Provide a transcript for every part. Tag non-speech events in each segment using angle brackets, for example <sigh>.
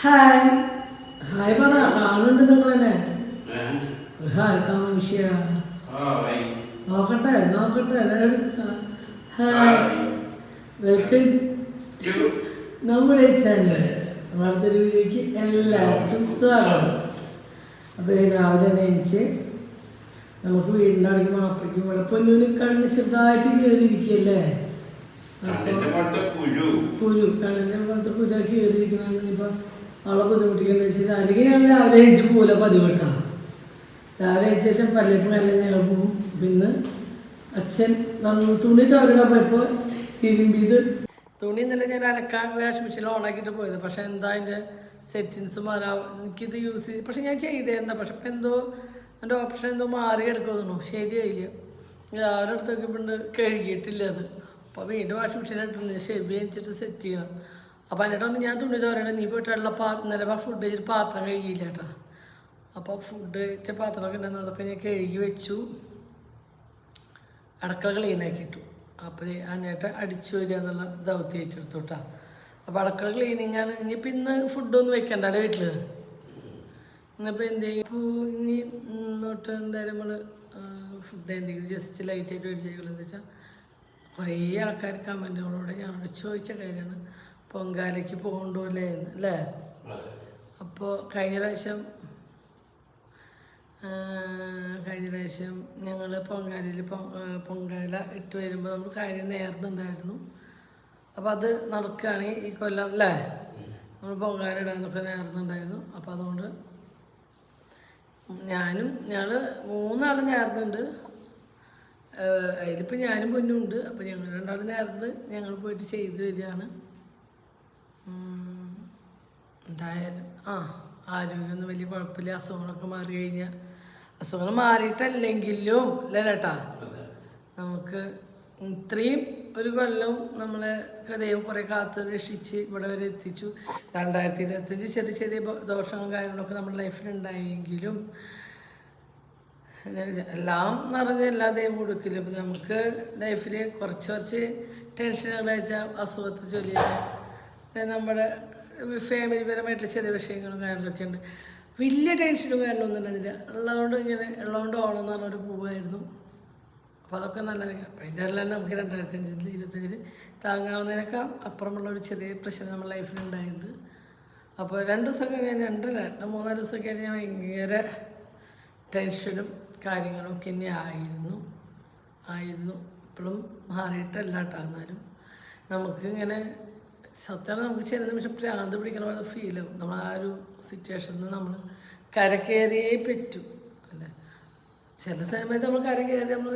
Hi hi പറ. കാണുന്നുണ്ട് നിങ്ങൾ തന്നെ ഒരു ഹായ് താ മനുഷ്യ നോക്കട്ടെ നോക്കട്ടെ. ഹായ് വെൽക്കം നമ്മുടെ ചാനൽ. നമ്മുടെ ഒരു വീഡിയോക്ക് എല്ലാവർക്കും സ്വാഗതം. അപ്പോൾ രാവിലെ നയിച്ച് നമുക്ക് വീടിന്റെ അടുക്ക് മാപ്പിളയ്ക്കും ഇവിടെ പൊന്നൂന് കണ്ണ് ചെറുതായിട്ട് കയറിയിരിക്കുകയല്ലേ അപ്പോൾ കുരു കണ്ണിന്റെ പോലത്തെ കുരു കയറിയിരിക്കണമെന്ന് ഇപ്പം അവളെ ബുദ്ധിമുട്ടിക്കേണ്ട വെച്ചാൽ അല്ലെങ്കിൽ ഞങ്ങൾ രാവിലെ കഴിച്ച് പോലെ പതിവിട്ടാ രാവിലെ അഴിച്ച ശേഷം പല്ലിപ്പം നല്ല ഞങ്ങൾ പിന്നെ അച്ഛൻ വന്നു തുണി തോരിടാൻ പോയപ്പോൾ തിരുമ്പിയത് തുണി ഇന്നലെ ഞാൻ അലക്കാൻ വാഷിംഗ് മെഷീനിൽ ഓണാക്കിയിട്ട് പോയത്. പക്ഷേ എന്താ അതിന്റെ സെറ്റിങ്സ് മാറാം എനിക്കിത് യൂസ് ചെയ്ത് പക്ഷെ ഞാൻ ചെയ്തായിരുന്നു പക്ഷെ ഇപ്പം എന്തോ എന്റെ ഓപ്ഷൻ എന്തോ മാറി എടുക്കുന്നു ശരിയായില്ല. രാവിലെ എടുത്ത് നോക്കിയപ്പോൾ കഴുകിയിട്ടില്ല അത്. അപ്പോൾ വീണ്ടും വാഷിംഗ് മെഷീൻ ഇട്ടുണ്ട് ഷെബി അടിച്ചിട്ട് സെറ്റ് ചെയ്യണം. അപ്പോൾ എന്നിട്ട് പറഞ്ഞു ഞാൻ തുണി തോരണ്ട. നീ പോയിട്ടുള്ള പാ നിലവാ ഫുഡ് വെച്ചിട്ട് പാത്രം കഴുകിയില്ല കേട്ടോ അപ്പോൾ ഫുഡ് വെച്ച പാത്രമൊക്കെ ഉണ്ടായിരുന്നു അതൊക്കെ ഞാൻ കഴുകി വെച്ചു. അടക്കള ക്ലീൻ ആക്കിയിട്ടു അപ്പോൾ അതിനായിട്ട് അടിച്ചു വരിക എന്നുള്ള ദൗത്യം ഏറ്റെടുത്തു കേട്ടോ അപ്പോൾ അടക്കള ക്ലീനിങ് ആണ്. ഇനിയിപ്പോൾ ഇന്ന് ഫുഡൊന്നും വെക്കണ്ടല്ലേ വീട്ടിൽ ഇന്നിപ്പോൾ എന്ത് ചെയ്യും? ഇനി തൊട്ട് എന്തായാലും നമ്മൾ ഫുഡ് എന്തെങ്കിലും ജസ്റ്റ് ലൈറ്റായിട്ട് മേടിച്ചേക്കുള്ളൂ എന്ന് വെച്ചാൽ കുറേ ആൾക്കാർ കമന്റുകളോടെ ഞങ്ങളോട് ചോദിച്ച കാര്യമാണ്. പൊങ്കാലയ്ക്ക് പോകണ്ടല്ലേ അല്ലേ? അപ്പോൾ കഴിഞ്ഞ പ്രാവശ്യം കഴിഞ്ഞ പ്രാവശ്യം ഞങ്ങൾ പൊങ്കാലയിൽ പൊങ്കാല ഇട്ട് വരുമ്പോൾ നമ്മൾ കാര്യം നേർന്നുണ്ടായിരുന്നു. അപ്പോൾ അത് നടക്കുകയാണെങ്കിൽ ഈ കൊല്ലം അല്ലേ? നമ്മൾ പൊങ്കാല ഇടാനൊക്കെ നേർന്നുണ്ടായിരുന്നു. അപ്പോൾ അതുകൊണ്ട് ഞാനും ഞങ്ങൾ മൂന്നാൾ നേർന്നുണ്ട്. അതിലിപ്പോൾ ഞാനും പൊന്നുണ്ട്. അപ്പോൾ ഞങ്ങൾ രണ്ടാളും നേർന്ന് ഞങ്ങൾ പോയിട്ട് ചെയ്തു വരികയാണ്. എന്തായാലും ആ ആരോഗ്യമൊന്നും വലിയ കുഴപ്പമില്ല. അസുഖങ്ങളൊക്കെ മാറി കഴിഞ്ഞാൽ അസുഖങ്ങൾ മാറിയിട്ടല്ലെങ്കിലും അല്ലേ ചേട്ടാ? നമുക്ക് ഇത്രയും ഒരു കൊല്ലം നമ്മളെ ദൈവം കുറേ കാത്ത് രക്ഷിച്ച് ഇവിടെ വരെ എത്തിച്ചു. രണ്ടായിരത്തി ഇരുപത്തഞ്ച് ചെറിയ ചെറിയ ദോഷങ്ങളും കാര്യങ്ങളൊക്കെ നമ്മുടെ ലൈഫിലുണ്ടായെങ്കിലും എല്ലാം നിറഞ്ഞ എല്ലാ ദൈവം കൊടുക്കില്ല? അപ്പം നമുക്ക് ലൈഫിൽ കുറച്ച് കുറച്ച് ടെൻഷനുകൾ വെച്ചാൽ അസുഖത്തെ ചൊല്ലിയിട്ട് നമ്മുടെ ഫാമിലി പരമായിട്ടുള്ള ചെറിയ വിഷയങ്ങളും കാര്യങ്ങളൊക്കെ ഉണ്ട് വലിയ ടെൻഷനും കാര്യങ്ങളൊന്നും ഉണ്ടായിരുന്നില്ല ഉള്ളതുകൊണ്ട് ഇങ്ങനെ ഉള്ളതുകൊണ്ട് ഓണം എന്ന് പറഞ്ഞൊരു പൂവായിരുന്നു. അപ്പോൾ അതൊക്കെ നല്ല അപ്പം അതിന്റെ എല്ലാം നമുക്ക് രണ്ടായിരത്തി അഞ്ചിൽ ഇരുപത്തഞ്ചിൽ താങ്ങാവുന്നതിനൊക്കെ അപ്പുറമുള്ള ഒരു ചെറിയ പ്രശ്നം നമ്മുടെ ലൈഫിൽ ഉണ്ടായത്. അപ്പോൾ രണ്ട് ദിവസമൊക്കെ ഞാൻ രണ്ടല്ല രണ്ട് മൂന്നാൽ ദിവസമൊക്കെ ആയിട്ട് ഞാൻ ഭയങ്കര ടെൻഷനും കാര്യങ്ങളും ഒക്കെ തന്നെ ആയിരുന്നു. ആയിരുന്നു. ഇപ്പോഴും മാറിയിട്ടല്ല കേട്ടോ എന്നാലും. നമുക്കിങ്ങനെ സത്യം നമുക്ക് ചില നിമിഷം പ്രാന്ത് പിടിക്കണ പോലെ ഫീൽ ആവും. നമ്മൾ ആ ഒരു സിറ്റുവേഷനിൽ നമ്മൾ കരകയറിയേ പറ്റൂ അല്ലേ? ചില സമയത്ത് നമ്മൾ കര കയറി നമ്മൾ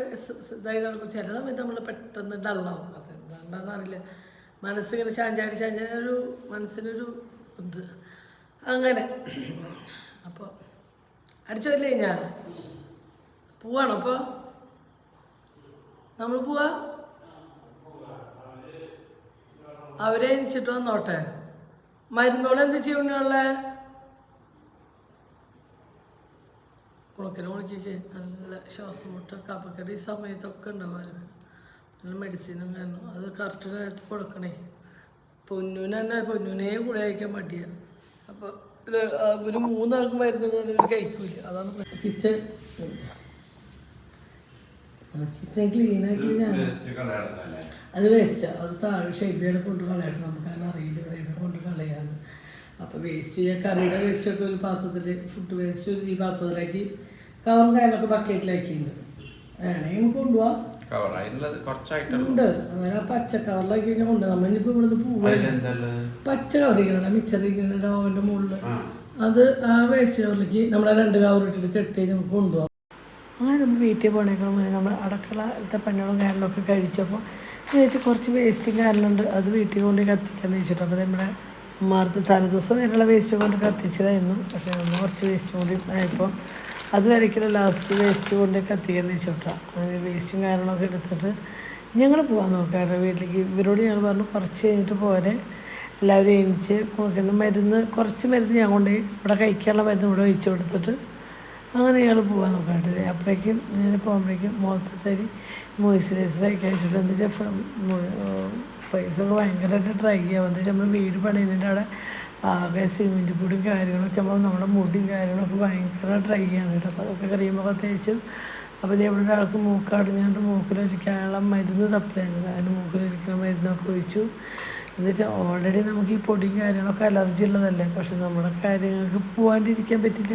ഇതായി നടക്കും ചില സമയത്ത് നമ്മൾ പെട്ടെന്ന് ഡള്ളാവും അത് എന്താണെന്ന് അറിയില്ല. മനസ്സിങ്ങനെ ചാഞ്ചാടി ചാഞ്ചാടി ഒരു മനസ്സിനൊരു ഇത്. അങ്ങനെ. അപ്പോൾ അടിച്ചല്ലേ ഞാൻ പോവാണോ അപ്പോൾ നമ്മൾ പോവാ? അവരെ എണിച്ചിട്ട് വന്നോട്ടെ. മരുന്നോട് എന്ത് ചെയ്യണുള്ളേ കുളക്കിന് കുളിക്കേ നല്ല ശ്വാസം മുട്ട കപക്കെട്ട് ഈ സമയത്തൊക്കെ ഉണ്ടാവും അവർക്ക്. നല്ല മെഡിസിനും കാരണം അത് കറക്റ്റ് നേരത്ത് കൊടുക്കണേ. പൊന്നൂന് തന്നെ പൊന്നൂനെ കൂടെ കഴിക്കാൻ പറ്റിയ അപ്പോൾ ഒരു മൂന്നാൾക്ക് മരുന്ന് കഴിക്കൂല. അതാണ് കിച്ചൺ കിച്ചൺ ക്ലീൻ ആക്കി ഞാൻ അത് വേസ്റ്റാണ് അത് താഴെ ഷെയ്ബിയുടെ കൊണ്ട് കളയട്ടെ നമുക്ക് അങ്ങനെ അറിയില്ല. ഇവിടെ കൊണ്ട് കളയാന്ന്. അപ്പോൾ വേസ്റ്റ് കറിയുടെ വേസ്റ്റൊക്കെ ഒരു പാത്രത്തിൽ ഫുഡ് വേസ്റ്റ് ഒരു ഈ പാത്രത്തിലാക്കി കവറും കാര്യങ്ങളൊക്കെ ബക്കറ്റിലാക്കിയിട്ടുണ്ട് വേണമെങ്കിൽ നമുക്ക് കൊണ്ടുപോവാം ഉണ്ട്. അങ്ങനെ പച്ച കവറിലാക്കി കഴിഞ്ഞാൽ കൊണ്ട് നമ്മളിപ്പോൾ ഇവിടുന്ന് പോവാ. പച്ച കവറിക്കണ മിച്ചറിക്കണ അവന്റെ മുകളിൽ അത് ആ വേസ്റ്റ് കവറിലേക്ക് നമ്മളെ രണ്ട് കവറിട്ടിട്ട് കെട്ടി നമുക്ക് കൊണ്ടുപോകാം അങ്ങനെ നമ്മൾ വീട്ടിൽ പോകണേക്കാൾ മുന്നേ നമ്മൾ അടക്കളത്തെ പണികളും കാര്യങ്ങളൊക്കെ കഴിച്ചപ്പോൾ വെച്ച് കുറച്ച് വേസ്റ്റും കാര്യങ്ങളുണ്ട്. അത് വീട്ടിൽ കൊണ്ട് കത്തിക്കാന്ന് വെച്ചിട്ട്. അപ്പോൾ നമ്മുടെ ഉമ്മാർത്ത് തലേദിവസം വരെയുള്ള വേസ്റ്റ് കൊണ്ട് കത്തിച്ചതായിരുന്നു. പക്ഷേ ഒന്ന് കുറച്ച് വേസ്റ്റ് കൂടി ആയപ്പോൾ അത് വരയ്ക്കുന്ന ലാസ്റ്റ് വേസ്റ്റ് കൊണ്ട് കത്തിക്കാന്ന് വെച്ചിട്ടാണ് അങ്ങനെ വേസ്റ്റും കാര്യങ്ങളൊക്കെ എടുത്തിട്ട് ഞങ്ങൾ പോകാൻ നോക്കാറുണ്ട് വീട്ടിലേക്ക് ഇവരോട് ഞങ്ങൾ പറഞ്ഞു കുറച്ച് കഴിഞ്ഞിട്ട് പോരെ. എല്ലാവരും എണീച്ച് മരുന്ന് കുറച്ച് മരുന്ന് ഞാൻ കൊണ്ടുപോയി ഇവിടെ കഴിക്കാനുള്ള മരുന്ന് ഇവിടെ ഒഴിച്ചു കൊടുത്തിട്ട് അങ്ങനെ ഇയാൾ പോകാൻ നോക്കാട്ട് അപ്പോഴേക്കും ഞാൻ പോകുമ്പോഴേക്കും മുഖത്ത് തരി മോയ്സ്ചറൈസറൊക്കെ അയച്ചിട്ട് എന്താ വെച്ചാൽ ഫേസൊക്കെ ഭയങ്കരമായിട്ട് ഡ്രൈ ആവും. എന്താ വെച്ചാൽ നമ്മൾ വീട് പണിയുന്നതിന്റെ അവിടെ ആകെ സിമെന്റ് പൊടിയും കാര്യങ്ങളൊക്കെ ആകുമ്പോൾ നമ്മുടെ മുടിയും കാര്യങ്ങളൊക്കെ ഭയങ്കര ഡ്രൈ ആണ് കേട്ടോ. അപ്പോൾ അതൊക്കെ കഴിയുമ്പോൾ തേച്ചും. അപ്പോൾ ഇത് ഇവിടെ ഒരാൾക്ക് മൂക്കടഞ്ഞുകൊണ്ട് മൂക്കിലൊരിക്കാനുള്ള മരുന്ന് സപ്ലൈ ചെയ്യുന്നത് അതിന് മൂക്കിലൊരിക്കുന്ന മരുന്നൊക്കെ ഒഴിച്ചു. എന്ന് വെച്ചാൽ ഓൾറെഡി നമുക്ക് ഈ പൊടിയും കാര്യങ്ങളൊക്കെ അലർജി ഉള്ളതല്ലേ? പക്ഷെ നമ്മുടെ കാര്യങ്ങൾക്ക് പോകാണ്ടിരിക്കാൻ പറ്റില്ല.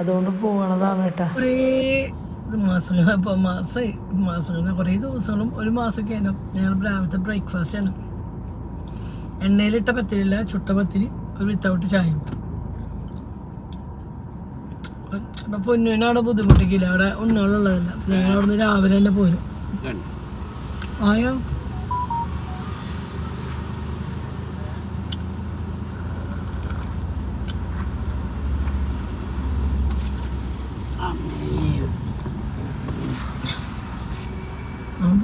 അതുകൊണ്ട് പോകണതാണ് കേട്ടോ. കുറേ മാസങ്ങൾ അപ്പൊ മാസമായി മാസങ്ങൾ കുറേ ദിവസങ്ങളും ഒരു മാസമൊക്കെ ആയിരുന്നു ഞങ്ങൾ രാവിലത്തെ ബ്രേക്ക്ഫാസ്റ്റ് ആണ്. എണ്ണയിലിട്ട പത്തിരില്ല ചുട്ട പത്തിരി ഒരു വിത്തൗട്ട് ചായയും. അപ്പൊ പൊന്നുവിനെ അവിടെ ബുദ്ധിമുട്ടിക്കില്ല. അവിടെ ഉണ്ണുകളുള്ളതല്ല ഞങ്ങൾ അവിടെ നിന്ന് രാവിലെ തന്നെ പോരും ആയോ?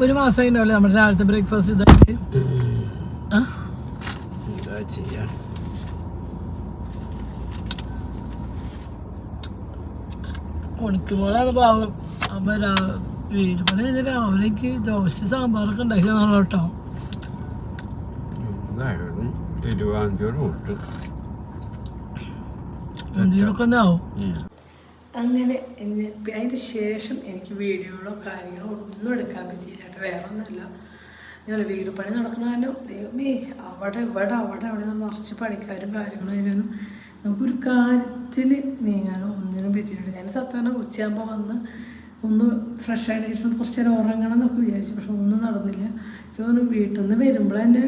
ഒരു മാസം ഉണ്ടാവില്ല നമ്മുടെ രാവിലത്തെ ബ്രേക്ക്ഫാസ്റ്റ് ഇതായിട്ട്. ഉണിക്കുമ്പോഴാണ് പാവം. അപ്പൊ വീട് പണി കഴിഞ്ഞ രാവിലേക്ക് ദോശ സാമ്പാറൊക്കെ ഉണ്ടാക്കിയതാണ് കേട്ടോ. എന്തായാലും ഒന്നാവും ഉണ്ട് എന്തെങ്കിലുമൊക്കെ ഒന്ന് ആവും. അങ്ങനെ അതിന് ശേഷം എനിക്ക് വീഡിയോകളോ കാര്യങ്ങളോ ഒന്നും എടുക്കാൻ പറ്റിയില്ല. കേട്ടോ വേറെ ഒന്നുമില്ല. ഞാൻ വീട് പണി നടക്കണമല്ലോ ദൈവമേ അവിടെ ഇവിടെ അവിടെ അവിടെ നിറച്ച് പണിക്കാരും കാര്യങ്ങളും ആയാലും നമുക്കൊരു കാര്യത്തിൽ നീങ്ങാനോ ഒന്നിനും പറ്റിയിട്ടില്ല. ഞാൻ സത്യം ഉച്ചയാകുമ്പോൾ വന്ന് ഒന്ന് ഫ്രഷ് ആയിട്ട് ശേഷം കുറച്ച് നേരം ഉറങ്ങണം എന്നൊക്കെ വിചാരിച്ചു. പക്ഷെ ഒന്നും നടന്നില്ല. തോന്നുന്നു വീട്ടിൽ നിന്ന് വരുമ്പോൾ തന്നെ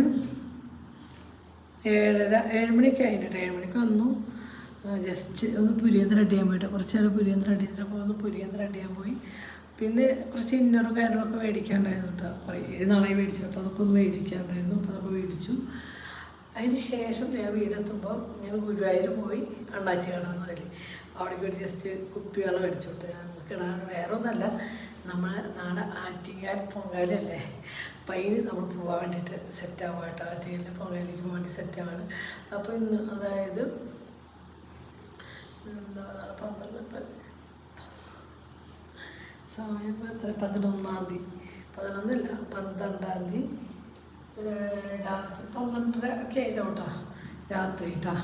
ഏഴര ഏഴുമണിയൊക്കെ ആയിട്ട് ഏഴുമണിക്ക് വന്നു. ജസ്റ്റ് ഒന്ന് പുരിയന്ത്ര ചെയ്യാൻ പോയിട്ട് കുറച്ച് നേരം പുരിയന്ത്ര റെഡി ചെയ്തിട്ടപ്പോൾ ഒന്ന് പുരിയന്ത്ര ചെയ്യാൻ പോയി. പിന്നെ കുറച്ച് ഇന്നറും കാര്യങ്ങളൊക്കെ മേടിക്കാണ്ടായിരുന്നു കേട്ടോ കുറേ നാളെ മേടിച്ചിട്ട് അപ്പോൾ അതൊക്കെ ഒന്ന് മേടിക്കാണ്ടായിരുന്നു. അപ്പോൾ അതൊക്കെ മേടിച്ചു. അതിന് ശേഷം ഞാൻ വീടെത്തുമ്പോൾ ഞാൻ ഗുരുവായൂർ പോയി അണ്ണാച്ചി കാണാന്ന് പറയില്ലേ അവിടേക്ക് ഒരു ജസ്റ്റ് കുപ്പിവെള്ളം മേടിച്ചോട്ട് നമുക്ക് ഇടാൻ വേറെ ഒന്നല്ല നമ്മൾ നാളെ ആറ്റിങ്ങാൽ പൊങ്കാലല്ലേ അപ്പം അതിന് നമ്മൾ പോകാൻ വേണ്ടിയിട്ട് സെറ്റ് ആവാം കേട്ടോ ആറ്റിങ്ങലിൽ പൊങ്കാലിക്ക് പോകാൻ വേണ്ടി സെറ്റാവാണ് അപ്പോൾ ഇന്ന് അതായത് സമയം എത്ര? പതിനൊന്നാം തീയതി. പതിനൊന്നല്ല പന്ത്രണ്ടാം തീയതി. രാത്രി പന്ത്രണ്ടര ഒക്കെ ആയിട്ടോ കേട്ടോ രാത്രി കേട്ടോ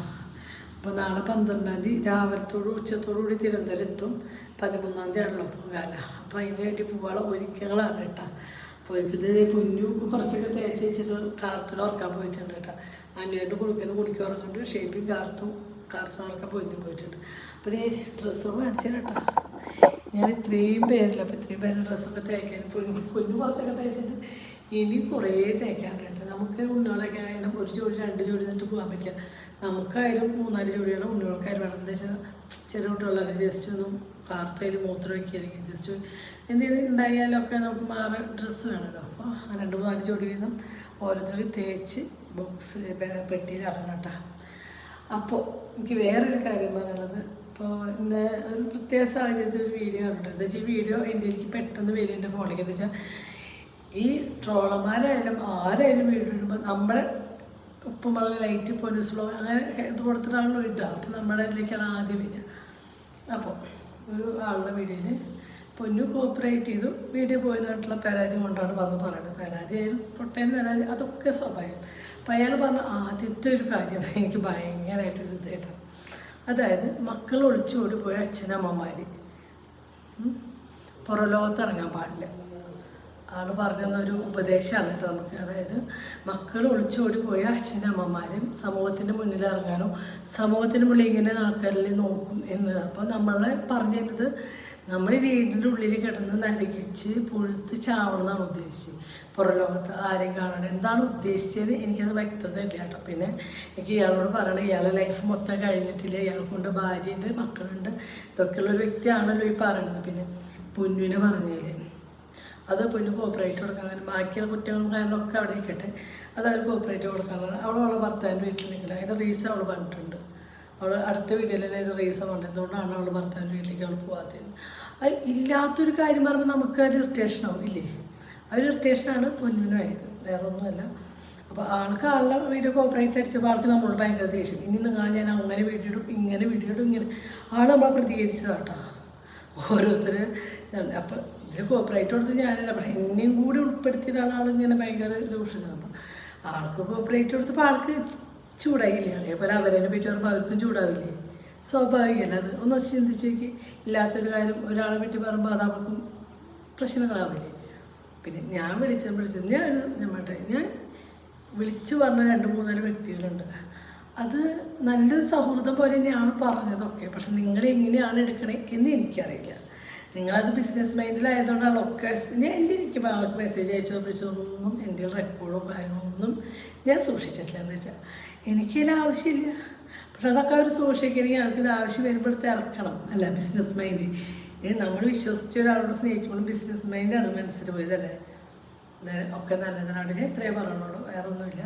അപ്പോൾ നാളെ പന്ത്രണ്ടാം തീയതി. രാവിലത്തോട് ഉച്ചത്തോടു കൂടി തിരുവനന്തപുരം എത്തും പതിമൂന്നാം തീയതി ആണല്ലോ പൊങ്കാല അപ്പോൾ അതിന് വേണ്ടി പോകാനുള്ള ഒരുക്കങ്ങളാണ് കേട്ടോ. അപ്പോൾ എനിക്കിത് കുഞ്ഞു കുറച്ചൊക്കെ തേച്ച് വെച്ചിട്ട് കാർത്തിൽ ഉറക്കാൻ പോയിട്ടുണ്ട് കേട്ടോ. അന്യായിട്ട് കുളിക്കുന്ന കുണിക്ക് ഉറങ്ങുന്നുണ്ട് ഷേപ്പിങ് കാർത്തും കാർത്തൂർ പോയി പോയിട്ട് പോയിട്ടുണ്ട്. അപ്പോൾ ഈ ഡ്രസ്സ് മേടിച്ചു കേട്ടോ. ഞാൻ ഇത്രയും പേരില്ല അപ്പോൾ ഇത്രയും പേരുടെ ഡ്രസ്സൊക്കെ തേക്കാൻ പൊന്നു പൊന്നു കുറച്ചൊക്കെ തേച്ചിട്ട് ഇനി കുറേ കേട്ടോ. നമുക്ക് ഉണ്ണുകളൊക്കെ ആയാലും ഒരു ജോഡി രണ്ട് ജോഡി എന്നിട്ട് പോകാൻ പറ്റില്ല. നമുക്കായാലും മൂന്നാൽ ജോഡിയാണ് ഉണ്ണുകൾക്കായാലും വേണം. എന്താ വെച്ചാൽ ചെറിയ കുട്ടികൾ അവർ ജസ്റ്റ് ഒന്നും കാർത്തയിൽ മൂത്രം വയ്ക്കുകയായിരിക്കും ജസ്റ്റ് എന്തെങ്കിലും ഉണ്ടായാലൊക്കെ നമുക്ക് മാറി ഡ്രസ്സ് വേണമല്ലോ അപ്പോൾ രണ്ട് മൂന്നാൽ ജോഡി വീതം ഓരോരുത്തർക്ക് തേച്ച് ബോക്സ് പെട്ടിയിലാക്കണം കേട്ടോ. അപ്പോൾ എനിക്ക് വേറൊരു കാര്യം പറയാനുള്ളത്. ഇപ്പോൾ ഇന്ന് ഒരു പ്രത്യേക സാഹചര്യത്തിൽ ഒരു വീഡിയോ ഉണ്ട് എന്താ വെച്ചാൽ ഈ വീഡിയോ എന്റെ എനിക്ക് പെട്ടെന്ന് വരും എന്റെ ഫോണിലേക്ക് എന്താ വെച്ചാൽ ഈ ട്രോളന്മാരായാലും ആരായാലും വീഡിയോ ഇടുമ്പോൾ നമ്മുടെ ഉപ്പുമുളക് ലൈറ്റ് ഫ്ലോ അങ്ങനെ ഇത് കൊടുത്തിട്ടാണല്ലോ ഇടുക. അപ്പോൾ നമ്മുടെ ഇതിലേക്കാണ് ആദ്യം വരിക. അപ്പോൾ ഒരു ആളുടെ വീഡിയോയിൽ പൊന്നു കോപ്പറേറ്റ് ചെയ്തു. വീഡിയോ പോയതായിട്ടുള്ള പരാതി കൊണ്ടാണ് വന്ന് പറയുന്നത്. പരാതി ആയാലും പൊട്ടേൻ പരാതി അതൊക്കെ സ്വാഭാവികം. അപ്പം അയാൾ പറഞ്ഞ ആദ്യത്തെ ഒരു കാര്യം <laughs> എനിക്ക് ഭയങ്കരമായിട്ടൊരു ഇതായിട്ട്. അതായത് മക്കൾ ഒളിച്ചോടി പോയ അച്ഛനമ്മമാർ പുറലോകത്ത് ഇറങ്ങാൻ പാടില്ല. ആൾ പറഞ്ഞ ഒരു ഉപദേശമാണ് കേട്ടോ നമുക്ക്. അതായത് മക്കൾ ഒളിച്ചോടി പോയ അച്ഛനമ്മമാരും സമൂഹത്തിന്റെ മുന്നിൽ ഇറങ്ങാനും സമൂഹത്തിന് മുന്നിൽ ഇങ്ങനെ ആൾക്കാരിൽ നോക്കും എന്ന്. അപ്പോൾ നമ്മളെ പറഞ്ഞു പറഞ്ഞത് നമ്മൾ വീടിന്റെ ഉള്ളിൽ കിടന്ന് നരകിച്ച് പൊഴുത്ത് ചാവണം എന്നാണ് ഉദ്ദേശിച്ചത് പുറലോകത്ത് ആരെയും കാണാൻ എന്താണ് ഉദ്ദേശിച്ചത് എനിക്കത് വ്യക്തത ഇല്ല കേട്ടോ. പിന്നെ എനിക്ക് ഇയാളോട് പറയണം ഇയാളെ ലൈഫ് മൊത്തം കഴിഞ്ഞിട്ടില്ല ഇയാൾക്കുണ്ട് ഭാര്യയുണ്ട് മക്കളുണ്ട് ഇതൊക്കെയുള്ള ഒരു വ്യക്തിയാണല്ലോ ഈ പറയണത്. പിന്നെ പൊന്നുവിനെ പറഞ്ഞാൽ അത് പെണ്ണ് കോപ്പറേറ്റ് കൊടുക്കാൻ അങ്ങനെ ബാക്കിയുള്ള കുറ്റങ്ങളും കാര്യങ്ങളൊക്കെ അവിടെ ഇരിക്കട്ടെ. അത് അവർ കോപ്പറേറ്റ് കൊടുക്കാനുള്ള അവൾ അവളെ ഭർത്താവിന്റെ വീട്ടിൽ നിൽക്കില്ല അതിന്റെ റീസൺ അവൾ പറഞ്ഞിട്ടുണ്ട്. അവൾ അടുത്ത വീട്ടിൽ തന്നെ അതിന്റെ റീസൺ പറഞ്ഞത് എന്തുകൊണ്ടാണ് അവൾ ഭർത്താവിന്റെ വീട്ടിലേക്ക് അവൾ പോകാത്തത് അത് ഇല്ലാത്തൊരു കാര്യം പറയുമ്പോൾ നമുക്ക് ഒരു ഇറിറ്റേഷൻ ആവും ഇല്ലേ? ആ ഒരു ഇറിറ്റേഷനാണ് പൊന്നുവിനായത്. വേറെ ഒന്നുമല്ല അപ്പോൾ ആൾക്ക് ആളുടെ വീഡിയോ കോപ്പറേറ്റ് അടിച്ചപ്പോൾ ആൾക്ക് നമ്മൾ ഭയങ്കര ദേഷ്യം. ഇനി നിങ്ങൾ ഞാൻ അങ്ങനെ വീഡിയോ ഇടും ഇങ്ങനെ വീഡിയോ ഇടും ഇങ്ങനെ. ആൾ നമ്മളെ പ്രതികരിച്ചതാട്ടോ. ഓരോരുത്തർ അപ്പം ഇതിൽ കോപ്പറേറ്റ് കൊടുത്ത് ഞാനല്ല പക്ഷെ എന്നെയും കൂടി ഉൾപ്പെടുത്തിയ ആളിങ്ങനെ ഭയങ്കര ദൂഷിച്ചത് അപ്പം ആൾക്ക് കോപ്പറേറ്റ് കൊടുത്തപ്പോൾ ആൾക്ക് ചൂടായില്ലേ? അതേപോലെ അവരെ പറ്റി പറയുമ്പോൾ അവർക്കും ചൂടാവില്ലേ? സ്വാഭാവികമല്ല അത്? ഒന്ന് ചിന്തിച്ച് നോക്കി. ഇല്ലാത്തൊരു കാര്യം ഒരാളെ പറ്റി പറയുമ്പോൾ അത് അവർക്കും പ്രശ്നങ്ങളാവില്ലേ? പിന്നെ ഞാൻ വിളിച്ചത് വിളിച്ചത് ഞാൻ ഞാൻ മാട്ടെ ഞാൻ വിളിച്ചു പറഞ്ഞ രണ്ട് മൂന്നാൽ വ്യക്തികളുണ്ട്. അത് നല്ലൊരു സൗഹൃദം പോലെ തന്നെയാണ് പറഞ്ഞതൊക്കെ. പക്ഷെ നിങ്ങൾ എങ്ങനെയാണ് എടുക്കണേ എന്ന് എനിക്കറിയില്ല. നിങ്ങളത് ബിസിനസ് മൈൻഡിലായതുകൊണ്ടാണ് ഒക്കെ ഞാൻ എന്റെ എനിക്ക് ആൾക്ക് മെസ്സേജ് അയച്ചോ വിളിച്ചതൊന്നും എന്റെ റെക്കോർഡോ കാര്യങ്ങളൊന്നും ഞാൻ സൂക്ഷിച്ചിട്ടില്ല എന്ന് വെച്ചാൽ എനിക്കതിൽ ആവശ്യമില്ല. പക്ഷെ അതൊക്കെ അവർ സൂക്ഷിക്കണമെങ്കിൽ അവർക്കിത് ആവശ്യം വരുമ്പോഴത്തെ ഇറക്കണം. അല്ല ബിസിനസ് മൈൻഡ് നമ്മൾ വിശ്വസിച്ച ഒരാളോട് സ്നേഹിക്കുമ്പോൾ ബിസിനസ് മൈൻഡാണ് മനസ്സിൽ പോയതല്ലേ? ഒക്കെ നല്ലതിനാണ്. ഞാൻ ഇത്രയേ പറയുന്നുള്ളൂ വേറെ ഒന്നുമില്ല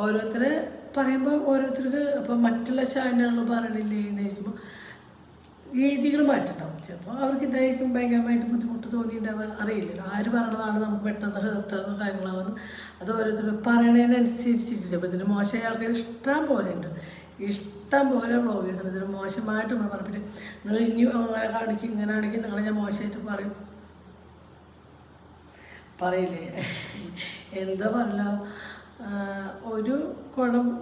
ഓരോരുത്തർ പറയുമ്പോൾ ഓരോരുത്തർക്ക് അപ്പോൾ മറ്റുള്ള ചാനലുകൾ പറയണില്ലേ എന്ന് ചോദിക്കുമ്പോൾ രീതികൾ മാറ്റണ്ടാവും. ചിലപ്പോൾ അവർക്ക് ഇതായിരിക്കും ഭയങ്കരമായിട്ട് ബുദ്ധിമുട്ട് തോന്നിയിട്ടുണ്ടാവുക അറിയില്ലല്ലോ. ആര് പറയണതാണ് നമുക്ക് പെട്ടെന്ന് ഹേർട്ടാവുന്ന കാര്യങ്ങളാവുന്ന അത് ഓരോരുത്തർ പറയണതിനനുസരിച്ചിരിക്കും ചിലപ്പോൾ ഇതിന് മോശമായ ആൾക്കാർ ഇഷ്ടം പോലെ ഉണ്ട്. ഇഷ്ടം പോലെ ബ്ലോഗേഴ്സിന് ഇതിന് മോശമായിട്ട് നമ്മൾ പറയും. നിങ്ങൾ ഇനി അങ്ങനെ കാണിക്കും ഇങ്ങനെ ആണെങ്കിൽ നിങ്ങളെ ഞാൻ മോശമായിട്ട് പറയും. പറയില്ലേ? എന്താ പറയല ഒരു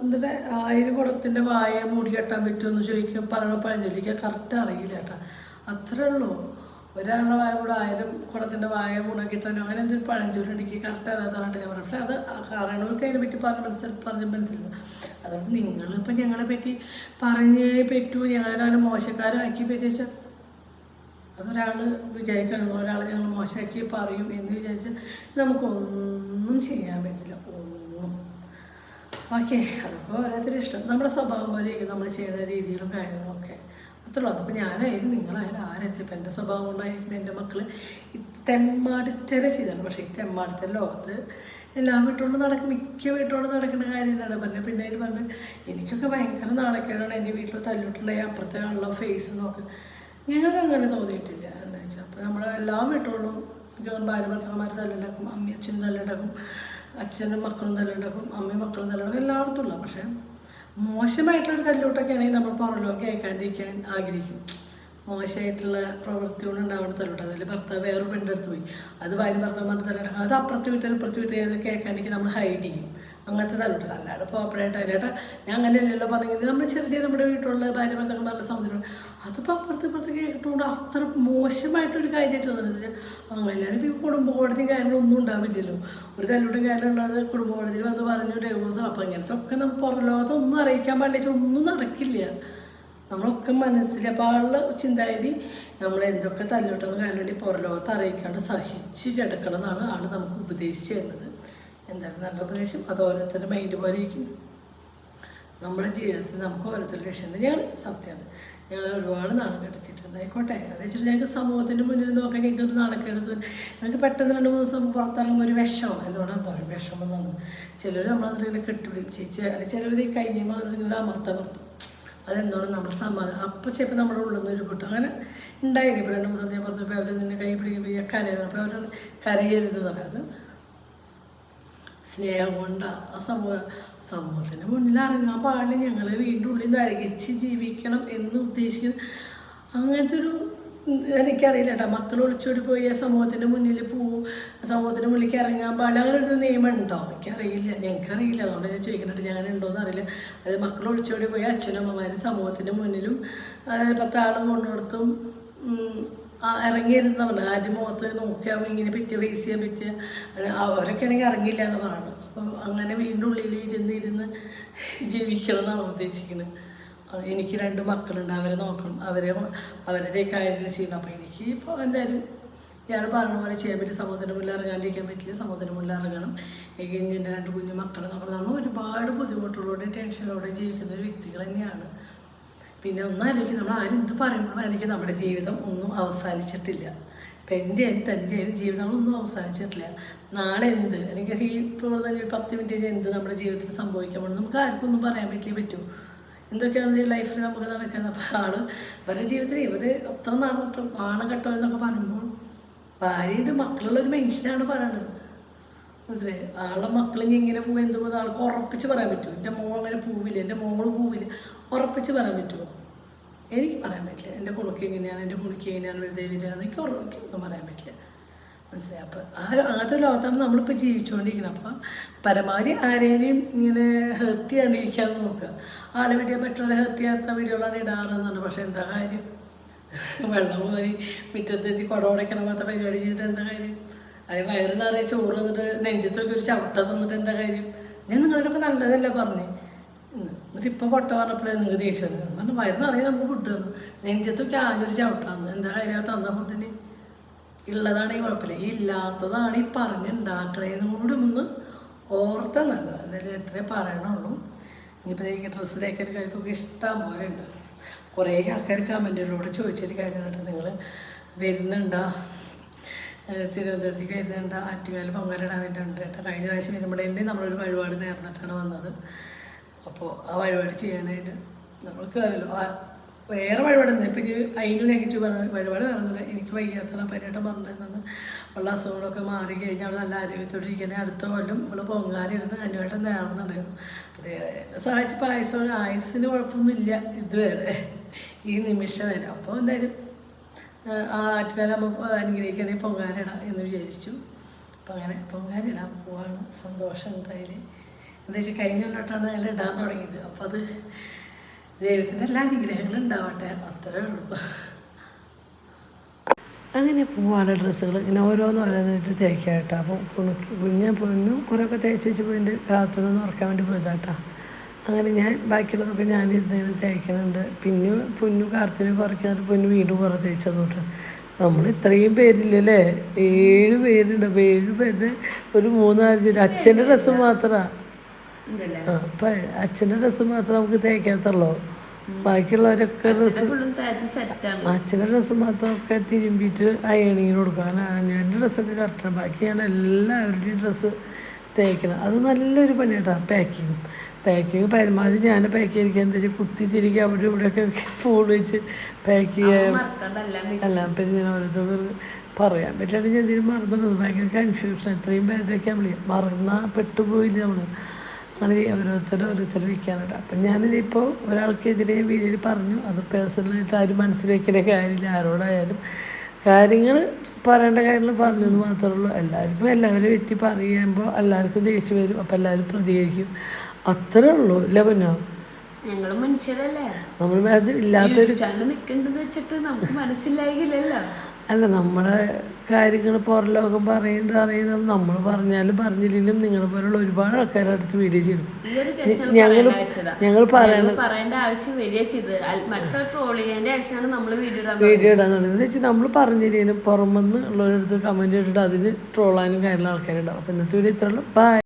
എന്നിട്ട് ആയിരം കുടത്തിന്റെ വായ മൂടി കെട്ടാൻ പറ്റുമെന്ന് ചോദിക്കും പറഞ്ഞു പഴഞ്ചൊല്ലിക്ക് കറക്റ്റ് അറിയില്ല കേട്ടോ. അത്രേ ഉള്ളൂ. ഒരാളുടെ വായ കൂടെ ആയിരം കുടത്തിന്റെ വായ മുണക്കിട്ടാനോ അങ്ങനെ എന്തൊരു പഴഞ്ചൊല്ലി എനിക്ക് കറക്റ്റ് അറിയാത്തതാണ് ഞാൻ പറഞ്ഞത്. പക്ഷേ അത് അറിയണവർക്ക് അതിനെ പറ്റി പറഞ്ഞ് മനസ്സിൽ പറഞ്ഞ് മനസ്സിലാവും അതുകൊണ്ട് നിങ്ങളിപ്പോൾ ഞങ്ങളെ പറ്റി പറഞ്ഞേ പറ്റൂ. ഞങ്ങളെ മോശക്കാരാക്കി പറ്റിച്ചാൽ അതൊരാൾ വിചാരിക്കണം. ഒരാൾ ഞങ്ങൾ മോശമാക്കി പറയും എന്ന് വിചാരിച്ചാൽ നമുക്കൊന്നും ചെയ്യാൻ പറ്റില്ല. ഒന്നും ഓക്കെ അതൊക്കെ ഓരോരുത്തരും ഇഷ്ടം. നമ്മുടെ സ്വഭാവം പോലെയൊക്കെ നമ്മൾ ചെയ്യുന്ന രീതികളും കാര്യങ്ങളും ഒക്കെ. അത്രേ ഉള്ളൂ. അതിപ്പോൾ ഞാനായാലും നിങ്ങളായാലും ആരായിരിക്കും ഇപ്പം എന്റെ സ്വഭാവം കൊണ്ടായിരിക്കും എന്റെ മക്കൾ തെമ്മാടിത്തര ചെയ്താണ്. പക്ഷേ ഈ തെമ്മാടിത്തര ലോകത്ത് എല്ലാ വീട്ടുകളിലും നടക്കും. മിക്ക വീട്ടുകളിലും നടക്കുന്ന കാര്യമാണ് പറഞ്ഞത്. പിന്നെ അതിന് പറഞ്ഞു എനിക്കൊക്കെ ഭയങ്കര നാണക്കേടാണ് എന്റെ വീട്ടിൽ തല്ലിട്ടുണ്ടായി അപ്പുറത്തെ ആളുടെ ഫേസ് നോക്ക്. ഞങ്ങൾക്ക് അങ്ങനെ തോന്നിയിട്ടില്ല. എന്താ വെച്ചാൽ അപ്പോൾ നമ്മുടെ എല്ലാ വീട്ടുകളിലും ജോൺ ഭാര്യ ഭർത്താക്കന്മാർ തല്ലുണ്ടാക്കും അമ്മിയച്ഛൻ തല്ലുണ്ടാക്കും. അച്ഛനും മക്കളും തല്ലുണ്ടാക്കും അമ്മയും മക്കളും തല്ലുണ്ടാക്കും എല്ലായിടത്തും ഉള്ള പക്ഷേ മോശമായിട്ടുള്ളൊരു തല്ലൂട്ടൊക്കെ ആണെങ്കിൽ നമ്മൾ പുറലോ കേൾക്കാണ്ടിരിക്കാൻ ആഗ്രഹിക്കും. മോശമായിട്ടുള്ള പ്രവൃത്തി കൊണ്ട് ഉണ്ടാവുന്ന തല്ലുണ്ട് അതിൽ ഭർത്താവ് വേറൊരു പെണ്ണിന്റെ അടുത്ത് പോയി. അത് ഭാര്യ ഭർത്താവ് പറഞ്ഞ തല്ലുണ്ടാക്കും അത് അപ്പുറത്ത് വീട്ടിൽ ഇപ്പുറത്ത് വീട്ടിൽ കേൾക്കാണ്ടെങ്കിൽ നമ്മൾ ഹൈഡ് ചെയ്യും. അങ്ങനത്തെ തല്ലുണ്ട് അല്ലാതെ പോപ്പറേറ്റ് അതിലേട്ടാ ഞാൻ അങ്ങനെ അല്ലല്ലോ പറഞ്ഞെങ്കിൽ നമ്മൾ ചെറിയ ചെറിയ നമ്മുടെ വീട്ടിലുള്ള ഭാര്യ ഭർത്താക്കന്മാരുടെ സമുദ്രം അതിപ്പോൾ അപ്പുറത്ത് ഇപ്പുറത്ത് കേട്ടുകൊണ്ട് അത്ര മോശമായിട്ടൊരു കാര്യമായിട്ട് തോന്നുന്നത് അങ്ങനെയാണ് ഇപ്പോൾ കുടുംബ കോടതിയും കാര്യങ്ങളൊന്നും ഉണ്ടാവില്ലല്ലോ. ഒരു തല്ലൂട്ടും കാര്യമുള്ളത് കുടുംബ കോടതിയിൽ വന്ന് പറഞ്ഞു ഡൈവോഴ്സ് അപ്പോൾ അങ്ങനത്തെ ഒക്കെ നമുക്ക് പുറം ലോകത്തൊന്നും അറിയിക്കാൻ പാടില്ല. ഒന്നും നടക്കില്ല. നമ്മളൊക്കെ ആളുടെ ചിന്താഗതി നമ്മൾ എന്തൊക്കെ തല്ലോട്ടങ്ങൾ കാരണം പുറലോകത്ത് അറിയിക്കാണ്ട് സഹിച്ച് കിടക്കണം എന്നാണ് ആൾ നമുക്ക് ഉപദേശിച്ചു തരുന്നത്. എന്തായാലും നല്ല ഉപദേശം. അത് ഓരോരുത്തരുടെ മൈൻഡ് പോലെ ഇരിക്കും. നമ്മുടെ ജീവിതത്തിൽ നമുക്ക് ഓരോരുത്തരുടെ ലക്ഷ്യം തന്നെയാണ്. സത്യമാണ് ഞങ്ങൾ ഒരുപാട് നാണക്കെടുത്തിട്ടുണ്ട് ആയിക്കോട്ടെ. അത് വെച്ചിട്ട് ഞങ്ങൾക്ക് സമൂഹത്തിന്റെ മുന്നിൽ നോക്കാൻ ഞങ്ങൾക്കൊരു നാണക്കെടുത്ത് ഞങ്ങൾക്ക് പെട്ടെന്ന് രണ്ട് മൂന്ന് ദിവസം പുറത്തിറങ്ങുമ്പോൾ ഒരു വിഷമം. എന്തുകൊണ്ടാണ് പറയും വിഷമം എന്നാണ് ചിലർ നമ്മളതിങ്ങനെ കെട്ടുപിടിച്ച് അല്ലെങ്കിൽ ചിലർ ഈ കഴിയുമ്പോൾ അമർത്തമർത്തും. അതെന്താണ് നമ്മുടെ സമാധാനം അപ്പം ചിലപ്പോൾ നമ്മുടെ ഉള്ളിൽ നിന്ന് ഉരുപൊട്ടും അങ്ങനെ ഉണ്ടായില്ല ഇപ്പോൾ രണ്ട് മൂന്ന് പുറത്ത് പോയി അവർ നിന്നെ കൈ പിടിക്കുമ്പോൾ കരയുന്നു അപ്പോൾ അവർ കരയരുത് പറയാത് സ്നേഹം കൊണ്ടാണ് ആ സമൂഹ സമൂഹത്തിന് മുന്നിൽ ഇറങ്ങാൻ പാടില്ല. ഞങ്ങൾ വീണ്ടും ഉള്ളിൽ നിന്ന് അരകിച്ച് ജീവിക്കണം എന്ന് ഉദ്ദേശിക്കുന്ന. അങ്ങനത്തെ ഒരു എനിക്കറിയില്ല കേട്ടോ. മക്കൾ ഒളിച്ചോടി പോയി സമൂഹത്തിന്റെ മുന്നിൽ പോവും സമൂഹത്തിന്റെ മുന്നിലേക്ക് ഇറങ്ങാൻ പാടില്ല. അങ്ങനെ ഒരു നിയമം ഉണ്ടോ എനിക്കറിയില്ല. ഞങ്ങൾക്കറിയില്ല അതുകൊണ്ട് ഞാൻ ചോദിക്കുന്നുണ്ട് ഞാൻ ഉണ്ടോ അറിയില്ല അത് മക്കൾ ഒളിച്ചോടി പോയി അച്ഛനും അമ്മമാരും സമൂഹത്തിന്റെ മുന്നിലും പത്താൾ കൊണ്ടുകൊടുത്തും ഇറങ്ങിയിരുന്ന പറഞ്ഞു ആരുടെ മുഖത്ത് നോക്കിയാൽ ഇങ്ങനെ പറ്റിയ ഫേസ് ചെയ്യാൻ പറ്റിയ അവരൊക്കെ ആണെങ്കിൽ ഇറങ്ങില്ല എന്ന് പറയണം അപ്പം അങ്ങനെ വീണ്ടും ഉള്ളിൽ ഇരുന്ന് ഇരുന്ന് ജീവിക്കണം എന്നാണ് ഉദ്ദേശിക്കുന്നത്. എനിക്ക് രണ്ട് മക്കളുണ്ട് അവരെ നോക്കണം. അവരെ അവരുടെ കാര്യങ്ങൾ ചെയ്യണം. അപ്പോൾ എനിക്ക് ഇപ്പോൾ എന്തായാലും ഞാൻ പറഞ്ഞ പോലെ ചെയ്യാൻ പറ്റും സമൂഹത്തിന്റെ മുന്നിൽ ഇറങ്ങാണ്ടിരിക്കാൻ പറ്റില്ല. സമൂഹത്തിന്റെ മുന്നിൽ ഇറങ്ങണം. എനിക്ക് എന്റെ രണ്ട് കുഞ്ഞു മക്കളെ. നോക്കണം നമ്മൾ ഒരുപാട് ബുദ്ധിമുട്ടുകളോടെ ടെൻഷനോടെ ജീവിക്കുന്ന ഒരു വ്യക്തികൾ തന്നെയാണ്. പിന്നെ ഒന്നും ആലോചിക്കും നമ്മൾ ആരും എന്ത് പറയുമ്പോഴും ആയിരിക്കും നമ്മുടെ ജീവിതം ഒന്നും അവസാനിച്ചിട്ടില്ല. ഇപ്പം എന്റെ ആയാലും തന്റെ ആയാലും ജീവിതങ്ങളൊന്നും അവസാനിച്ചിട്ടില്ല. നാളെ എന്ത്? അല്ലെങ്കിൽ ഇപ്പോൾ തന്നെ ഒരു പത്ത് മിനിറ്റ് എന്ത് നമ്മുടെ ജീവിതത്തിൽ സംഭവിക്കാൻ പോകുന്നത് നമുക്ക് ആർക്കും ഒന്നും പറയാൻ പറ്റിയേ പറ്റൂ. എന്തൊക്കെയാണ് ലൈഫിൽ നമുക്ക് നടക്കുന്നത് അപ്പോൾ ആൾ ഇവരുടെ ജീവിതത്തിൽ ഇവർ അത്ര നാണം നാണം കെട്ടോ എന്നൊക്കെ പറയുമ്പോൾ ഭാര്യയുടെ മക്കളുള്ള ഒരു മനുഷ്യനാണ് പറയുന്നത് മനസ്സിലായി? ആളെ മക്കളിങ്ങനെ ഇങ്ങനെ പോകും എന്ത് പോകുന്ന ആൾക്ക് ഉറപ്പിച്ച് പറയാൻ പറ്റുമോ? എന്റെ മോൾ അങ്ങനെ പോവില്ല എന്റെ മോൾ പോവില്ല. ഉറപ്പിച്ച് പറയാൻ പറ്റുമോ? എനിക്ക് പറയാൻ പറ്റില്ല. എന്റെ കുളിക്ക് എങ്ങനെയാണ്? എന്റെ കുളിക്ക് എങ്ങനെയാണ്? വെറുതെ വരിക എനിക്ക് ഉറപ്പിക്കൊന്നും പറയാൻ പറ്റില്ല. മനസ്സിലായി. അപ്പോൾ ആ അങ്ങനത്തെ ലോകത്താണ് നമ്മളിപ്പോൾ ജീവിച്ചുകൊണ്ടിരിക്കുന്നത് അപ്പം പരമാവധി ആരെയും ഇങ്ങനെ ഹെർട്ട് ചെയ്യാണ്ടിരിക്കാതെ നോക്കുക. ആളെ വീഡിയോ മറ്റുള്ള ഹേർട്ട് ചെയ്യാത്ത വീഡിയോകളാണ് ഇടാറെന്നാണ് പക്ഷേ എന്താ കാര്യം? വെള്ളം കോരി മുറ്റത്തെത്തി കുടമുടയ്ക്കണ പോലത്തെ പരിപാടി ചെയ്തിട്ട് എന്താ കാര്യം? അല്ലെങ്കിൽ വയറ് നിറയെ ചോറ് തന്നിട്ട് നെഞ്ചത്തൊക്കെ ഒരു ചവിട്ട തന്നിട്ട് എന്താ കാര്യം? ഞാൻ നിങ്ങളോടൊക്കെ നല്ലതല്ല പറഞ്ഞു. എന്നിട്ട് ഇപ്പം പൊട്ട പറഞ്ഞപ്പോഴേ നിങ്ങൾക്ക് ദേഷ്യം വയറ് നിറയെ നമുക്ക് ഫുഡ് തന്നു. നെഞ്ചത്തൊക്കെ ആഞ്ഞൊരു ചവിട്ടാന്ന്. എന്താ കാര്യം? തന്ന ഫുഡിന് ഉള്ളതാണെങ്കിൽ കുഴപ്പമില്ല. ഈ ഇല്ലാത്തതാണ് ഈ പറഞ്ഞുണ്ടാക്കണേന്നും ഒന്ന് ഓർത്ത നല്ലത്. എന്തായാലും എത്രേ പറയണുള്ളൂ. ഇനിയിപ്പോൾ എനിക്ക് ഡ്രസ്സ് തേക്കാനൊക്കെ ഇഷ്ടം പോലെ ഉണ്ട്. കുറേ ആൾക്കാർ കമന്റുകളോട് ചോദിച്ചൊരു കാര്യമുണ്ട് നിങ്ങൾ വരുന്നുണ്ടോ? തിരുവനന്തപുരത്തേക്ക് വരുന്നുണ്ട്? ആറ്റുകാൽ പൊങ്കലിടാൻ വേണ്ടിയിട്ടുണ്ട് കേട്ടോ. കഴിഞ്ഞ പ്രാവശ്യം വരുമ്പോഴേ നമ്മളൊരു വഴിപാട് നേർന്നിട്ടാണ് വന്നത്. അപ്പോൾ ആ വഴിപാട് ചെയ്യാനായിട്ട് നമ്മൾ അറിയല്ലോ വേറെ വഴിപാടൊന്നും ഇപ്പം അതിന് നെഗറ്റീവ് വഴിപാട് വേറൊന്നുമില്ല എനിക്ക് വൈകാത്തതാണ് പരിയായിട്ട് പറഞ്ഞിരുന്നത് ഉള്ള അസുഖങ്ങളൊക്കെ മാറി കഴിഞ്ഞാൽ അവിടെ നല്ല ആരോഗ്യത്തോടെ ഇരിക്കണേ. അടുത്ത കൊല്ലം നമ്മൾ പൊങ്കാലിരുന്ന് അനുവായിട്ട് നേർന്നുണ്ടായിരുന്നു. അതേ സഹായിച്ച് പായസം ആയുസിന് കുഴപ്പമൊന്നുമില്ല ഇതുവരെ. ഈ നിമിഷം വരെ. അപ്പോൾ എന്തായാലും ആ ആറ്റുകാലം നമുക്ക് അനുഗ്രഹിക്കണേ പൊങ്കാലിടാം എന്ന് വിചാരിച്ചു. അപ്പം അങ്ങനെ പൊങ്കാലിടാൻ പോവാണ്. സന്തോഷം ഉണ്ടായിൽ എന്താ വെച്ചാൽ കഴിഞ്ഞ കൊല്ലോട്ടാണ് അതിൽ ഇടാൻ തുടങ്ങിയത്. അപ്പോൾ അത് ദൈവത്തിന്റെ എല്ലാ അനുഗ്രഹങ്ങളും ഉണ്ടാവട്ടെ. അത്രേ ഉള്ളൂ. അങ്ങനെ പോവാണ് ഡ്രസ്സുകൾ ഇങ്ങനെ ഓരോന്ന് ഓരോന്നായിട്ട് തേക്കാം കേട്ടോ അപ്പം കുണുക്കി ഞാൻ പൊണ്ണും കുറേയൊക്കെ തേച്ച് വെച്ച് പോയിട്ട് കാത്തുനിന്ന് ഉറക്കാൻ വേണ്ടി പോയതാട്ടാ. അങ്ങനെ ഞാൻ ബാക്കിയുള്ളതൊക്കെ ഞാനിരുന്ന് ഇങ്ങനെ തേക്കുന്നുണ്ട്. പിന്നെ പൊന്നു കാർത്തിനെ കുറയ്ക്കാറ് പൊന്നു വീണ്ടും കുറേ തേച്ചത് നമ്മൾ ഇത്രയും പേരില്ലല്ലേ? ഏഴ് പേരുണ്ട്. അപ്പോൾ ഏഴ് പേരുടെ ഒരു മൂന്നാൽ അച്ഛന്റെ ഡ്രസ്സ് മാത്രമാണ് അപ്പം അച്ഛന്റെ ഡ്രസ്സ് മാത്രം നമുക്ക് തേക്കാത്തുള്ളൂ ബാക്കിയുള്ളവരൊക്കെ ഡ്രസ്സ് അച്ഛന്റെ അച്ഛന്റെ ഡ്രസ്സ് മാത്രമൊക്കെ തിരുമ്പിയിട്ട് അയണിങ്ങിന് കൊടുക്കും കാരണം എന്റെ ഡ്രസ്സൊക്കെ കറക്റ്റാണ് ബാക്കി ഞാൻ എല്ലാവരുടെയും ഡ്രസ്സ് തേക്കണം. അത് നല്ലൊരു പണിയാട്ടോ പാക്കിങ് പാക്കിങ് പരമാവധി ഞാൻ പാക്ക് ചെയ്തിരിക്കുക എന്താ വെച്ചാൽ കുത്തി തിരികെ അവിടെ ഇവിടെയൊക്കെ ഫോൺ വെച്ച് പാക്ക് ചെയ്യാൻ മറക്കാതെല്ലാം എല്ലാം പിന്നെ ഞാൻ ഓരോരുത്തർ പറയാൻ പറ്റില്ല. ഞാൻ എന്തെങ്കിലും മറന്നിട്ടുണ്ട് ഭയങ്കര കൺഫ്യൂഷൻ എത്രയും പേരുടെയൊക്കെ നമ്മൾ മറന്നാൽ പെട്ടുപോയില്ല നമ്മൾ അങ്ങനെ ഓരോരുത്തർ ഓരോരുത്തർ വിൽക്കാനുണ്ട് അപ്പം ഞാനിതിപ്പോൾ ഒരാൾക്കെതിരെ വീഡിയോയിൽ പറഞ്ഞു. അത് പേഴ്സണലായിട്ട് ആരും മനസ്സിലാക്കേണ്ട കാര്യമില്ല. ആരോടായാലും കാര്യങ്ങൾ പറയേണ്ട കാര്യങ്ങൾ പറഞ്ഞു എന്ന് മാത്രമേ ഉള്ളൂ എല്ലാവർക്കും എല്ലാവരെ വെറ്റി പറയുമ്പോൾ എല്ലാവർക്കും ദേഷ്യം വരും. അപ്പം എല്ലാവരും പ്രതികരിക്കും. അത്രേ ഉള്ളൂ. ഇല്ല പൊന്നോ? ഞങ്ങൾ മനുഷ്യരല്ലേ നമ്മൾ അത് ഇല്ലാത്തൊരു വെച്ചിട്ട് നമുക്ക് മനസ്സിലായില്ലല്ലോ. അല്ല നമ്മുടെ കാര്യങ്ങൾ പുറം ലോകം പറയുന്നുണ്ട് അറിയുന്നത് നമ്മൾ പറഞ്ഞാലും പറഞ്ഞില്ലെങ്കിലും നിങ്ങളെ പോലുള്ള ഒരുപാട് ആൾക്കാരുടെ അടുത്ത് വീഡിയോ കേസ് ഞങ്ങൾ ഞങ്ങൾ പറയണ ഞങ്ങൾ പറയേണ്ട ആവശ്യം വരിക ചെയ്ത്. മറ്റുള്ള ട്രോൾ ആവശ്യമാണ് നമ്മൾ വീഡിയോ ഇടാൻ വീഡിയോ ഇടാൻ തുടങ്ങി എന്ന് വെച്ചാൽ നമ്മൾ പറഞ്ഞില്ലെങ്കിലും പുറമെന്ന് ഉള്ളവരടുത്ത് കമന്റ് ഇട്ടിട്ട് അതിന് ട്രോളാനും കാര്യമുള്ള ആൾക്കാരുണ്ടാവും. അപ്പോൾ ഇന്നത്തെ വീഡിയോ ഇത്രയുള്ളൂ ബൈ